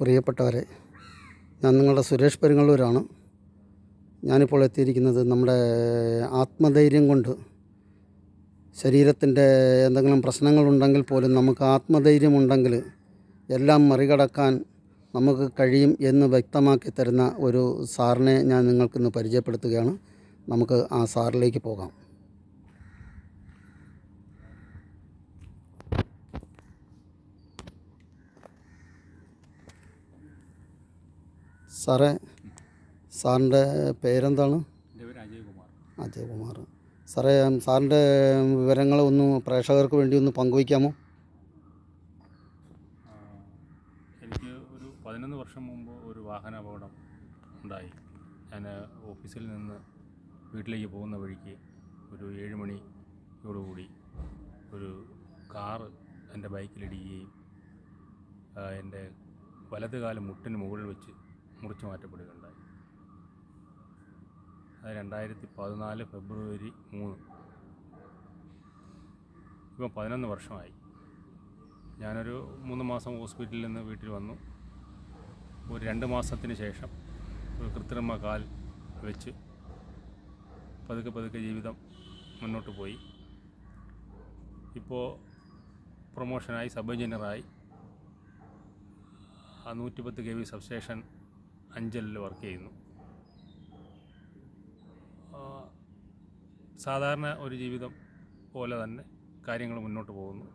പ്രിയപ്പെട്ടവരെ ഞാൻ നിങ്ങളുടെ സുരേഷ് പെരുങ്ങള്ളൂരാണ്. ഞാനിപ്പോൾ എത്തിയിരിക്കുന്നത് നമ്മുടെ ആത്മധൈര്യം കൊണ്ട്. ശരീരത്തിന്റെ എന്തെങ്കിലും പ്രശ്നങ്ങളുണ്ടെങ്കിൽ പോലും നമുക്ക് ആത്മധൈര്യം ഉണ്ടെങ്കിൽ എല്ലാം മറികടക്കാൻ നമുക്ക് കഴിയും എന്ന് വ്യക്തമാക്കി തരുന്ന ഒരു സാറിനെ ഞാൻ നിങ്ങൾക്കിന്ന് പരിചയപ്പെടുത്തുകയാണ്. നമുക്ക് ആ സാറിലേക്ക് പോകാം. സാറേ സാറിന്റെ പേരെന്താണ്? എന്റെ പേര് അജയ് കുമാർ സാറേ സാറിന്റെ വിവരങ്ങൾ ഒന്ന് പ്രേക്ഷകർക്ക് വേണ്ടി ഒന്ന് പങ്കുവയ്ക്കാമോ? എനിക്ക് ഒരു പതിനൊന്ന് വർഷം മുമ്പ് ഒരു വാഹന അപകടം ഉണ്ടായി. ഞാൻ ഓഫീസിൽ നിന്ന് വീട്ടിലേക്ക് പോകുന്ന വഴിക്ക് ഒരു ഏഴ് മണിയോടുകൂടി ഒരു കാർ എന്റെ ബൈക്കിലിടിക്കുകയും എന്റെ വലത് കാലം മുട്ടിന് മുകളിൽ വെച്ച് മുറിച്ചു മാറ്റപ്പെടുകയുണ്ടായി. അത് രണ്ടായിരത്തി പതിനാല് ഫെബ്രുവരി മൂന്ന്. ഇപ്പം പതിനൊന്ന് വർഷമായി. ഞാനൊരു മൂന്ന് മാസം ഹോസ്പിറ്റലിൽ നിന്ന് വീട്ടിൽ വന്നു. ഒരു രണ്ട് മാസത്തിന് ശേഷം ഒരു കൃത്രിമ കാൽ വെച്ച് പതുക്കെ പതുക്കെ ജീവിതം മുന്നോട്ട് പോയി. ഇപ്പോൾ പ്രൊമോഷനായി സബ് എഞ്ചിനീയറായി. ആ നൂറ്റിപ്പത്ത് കെ വി സബ്സ്റ്റേഷൻ അഞ്ചലിൽ വർക്ക് ചെയ്യുന്നു. സാധാരണ ഒരു ജീവിതം പോലെ തന്നെ കാര്യങ്ങൾ മുന്നോട്ട് പോകുന്നു.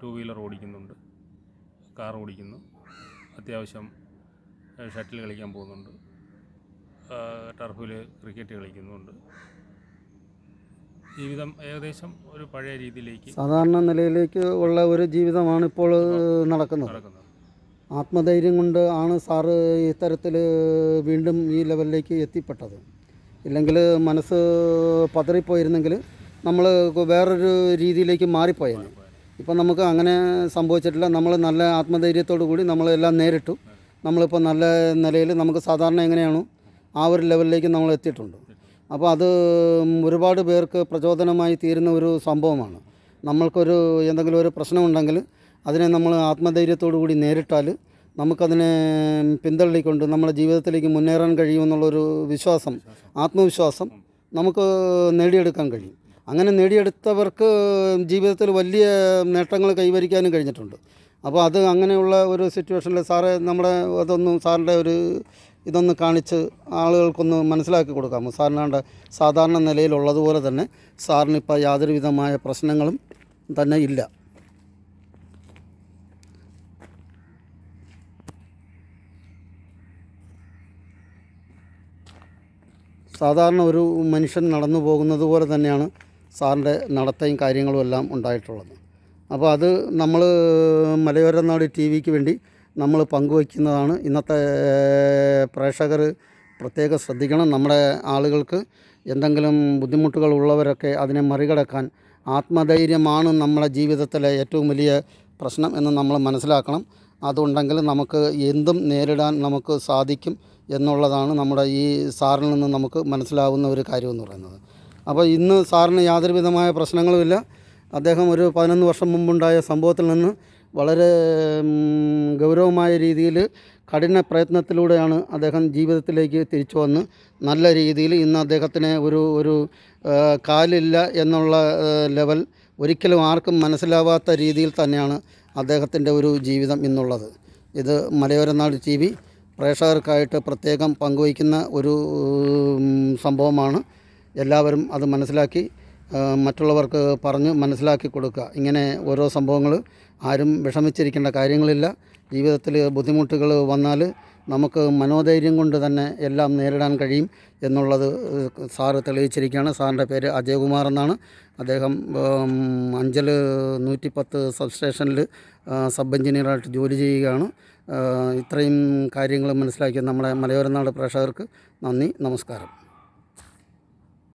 ടു വീലർ ഓടിക്കുന്നുണ്ട് കാർ ഓടിക്കുന്നു അത്യാവശ്യം ഷട്ടിൽ കളിക്കാൻ പോകുന്നുണ്ട് ടർഫിൽ ക്രിക്കറ്റ് കളിക്കുന്നുണ്ട്. ജീവിതം ഏകദേശം ഒരു പഴയ രീതിയിലേക്ക് സാധാരണ നിലയിലേക്ക് ഉള്ള ഒരു ജീവിതമാണ് ഇപ്പോൾ നടക്കുന്നത്. നടക്കുന്നത്. ആത്മധൈര്യം കൊണ്ട് ആണ് സാറ് ഇത്തരത്തിൽ വീണ്ടും ഈ ലെവലിലേക്ക് എത്തിപ്പെട്ടത്. ഇല്ലെങ്കിൽ മനസ്സ് പതറിപ്പോയിരുന്നെങ്കിൽ നമ്മൾ വേറൊരു രീതിയിലേക്ക് മാറിപ്പോയേനെ. ഇപ്പം നമുക്ക് അങ്ങനെ സംഭവിച്ചിട്ടില്ല. നമ്മൾ നല്ല ആത്മധൈര്യത്തോടു കൂടി നമ്മളെല്ലാം നേരിട്ടു. നമ്മളിപ്പോൾ നല്ല നിലയിൽ നമുക്ക് സാധാരണ എങ്ങനെയാണോ ആ ഒരു ലെവലിലേക്ക് നമ്മൾ എത്തിയിട്ടുണ്ട്. അപ്പോൾ അത് ഒരുപാട് പേർക്ക് പ്രചോദനമായി തീരുന്ന ഒരു സംഭവമാണ്. നമ്മൾക്കൊരു എന്തെങ്കിലും ഒരു പ്രശ്നമുണ്ടെങ്കിൽ അതിനെ നമ്മൾ ആത്മധൈര്യത്തോടു കൂടി നേരിട്ടാൽ നമുക്കതിനെ പിന്തള്ളിക്കൊണ്ട് നമ്മുടെ ജീവിതത്തിലേക്ക് മുന്നേറാൻ കഴിയുമെന്നുള്ളൊരു വിശ്വാസം ആത്മവിശ്വാസം നമുക്ക് നേടിയെടുക്കാൻ കഴിയും. അങ്ങനെ നേടിയെടുത്തവർക്ക് ജീവിതത്തിൽ വലിയ നേട്ടങ്ങൾ കൈവരിക്കാനും കഴിഞ്ഞിട്ടുണ്ട്. അപ്പോൾ അത് അങ്ങനെയുള്ള ഒരു സിറ്റുവേഷനിൽ സാറെ നമ്മുടെ അതൊന്നും സാറിന്റെ ഒരു ഇതൊന്ന് കാണിച്ച് ആളുകൾക്കൊന്ന് മനസ്സിലാക്കി കൊടുക്കാമോ? സാറിനാണ്ട് സാധാരണ നിലയിലുള്ളതുപോലെ തന്നെ സാറിനിപ്പോൾ യാതൊരു വിധമായ പ്രശ്നങ്ങളും തന്നെ ഇല്ല. സാധാരണ ഒരു മനുഷ്യൻ നടന്നു പോകുന്നത് പോലെ തന്നെയാണ് സാറിന്റെ നടത്തയും കാര്യങ്ങളും എല്ലാം ഉണ്ടായിട്ടുള്ളത്. അപ്പോൾ അത് നമ്മൾ മലയോര നാട് ടി വിക്ക് വേണ്ടി നമ്മൾ പങ്കുവയ്ക്കുന്നതാണ്. ഇന്നത്തെ പ്രേക്ഷകർ പ്രത്യേകം ശ്രദ്ധിക്കണം. നമ്മുടെ ആളുകൾക്ക് എന്തെങ്കിലും ബുദ്ധിമുട്ടുകൾ ഉള്ളവരൊക്കെ അതിനെ മറികടക്കാൻ ആത്മധൈര്യമാണ് നമ്മുടെ ജീവിതത്തിലെ ഏറ്റവും വലിയ പ്രശ്നം എന്ന് നമ്മൾ മനസ്സിലാക്കണം. അതുണ്ടെങ്കിൽ നമുക്ക് എന്തും നേരിടാൻ നമുക്ക് സാധിക്കും. എന്നുള്ളതാണ് നമ്മുടെ ഈ സാറിൽ നിന്ന് നമുക്ക് മനസ്സിലാവുന്ന ഒരു കാര്യമെന്ന് പറയുന്നത്. അപ്പോൾ ഇന്ന് സാറിന് യാതൊരുവിധമായ പ്രശ്നങ്ങളുമില്ല. അദ്ദേഹം ഒരു പതിനൊന്ന് വർഷം മുമ്പുണ്ടായ സംഭവത്തിൽ നിന്ന് വളരെ ഗൗരവമായ രീതിയിൽ കഠിന പ്രയത്നത്തിലൂടെയാണ് അദ്ദേഹം ജീവിതത്തിലേക്ക് തിരിച്ചു വന്ന് നല്ല രീതിയിൽ ഇന്ന് അദ്ദേഹത്തിന് ഒരു ഒരു കാലില്ല എന്നുള്ള ലെവൽ ഒരിക്കലും ആർക്കും മനസ്സിലാവാത്ത രീതിയിൽ തന്നെയാണ് അദ്ദേഹത്തിന്റെ ഒരു ജീവിതം ഇന്നുള്ളത്. ഇത് മലയോരനാട് ടി വി പ്രേക്ഷകർക്കായിട്ട് പ്രത്യേകം പങ്കുവയ്ക്കുന്ന ഒരു സംഭവമാണ്. എല്ലാവരും അത് മനസ്സിലാക്കി മറ്റുള്ളവർക്ക് പറഞ്ഞ് മനസ്സിലാക്കി കൊടുക്കുക. ഇങ്ങനെ ഓരോ സംഭവങ്ങൾ ആരും വിഷമിച്ചിരിക്കേണ്ട കാര്യങ്ങളില്ല. ജീവിതത്തിൽ ബുദ്ധിമുട്ടുകൾ വന്നാൽ നമുക്ക് മനോധൈര്യം കൊണ്ട് തന്നെ എല്ലാം നേരിടാൻ കഴിയും എന്നുള്ളത് സാറ് തെളിയിച്ചിരിക്കുകയാണ്. സാറിന്റെ പേര് അജയകുമാർ എന്നാണ്. അദ്ദേഹം അഞ്ചൽ നൂറ്റിപ്പത്ത് സബ് സ്റ്റേഷനിൽ സബ് എഞ്ചിനീയറായിട്ട് ജോലി ചെയ്യുകയാണ്. ഇത്രയും കാര്യങ്ങൾ മനസ്സിലാക്കിയ നമ്മുടെ മലയോര നാട് പ്രേക്ഷകർക്ക് നന്ദി നമസ്കാരം.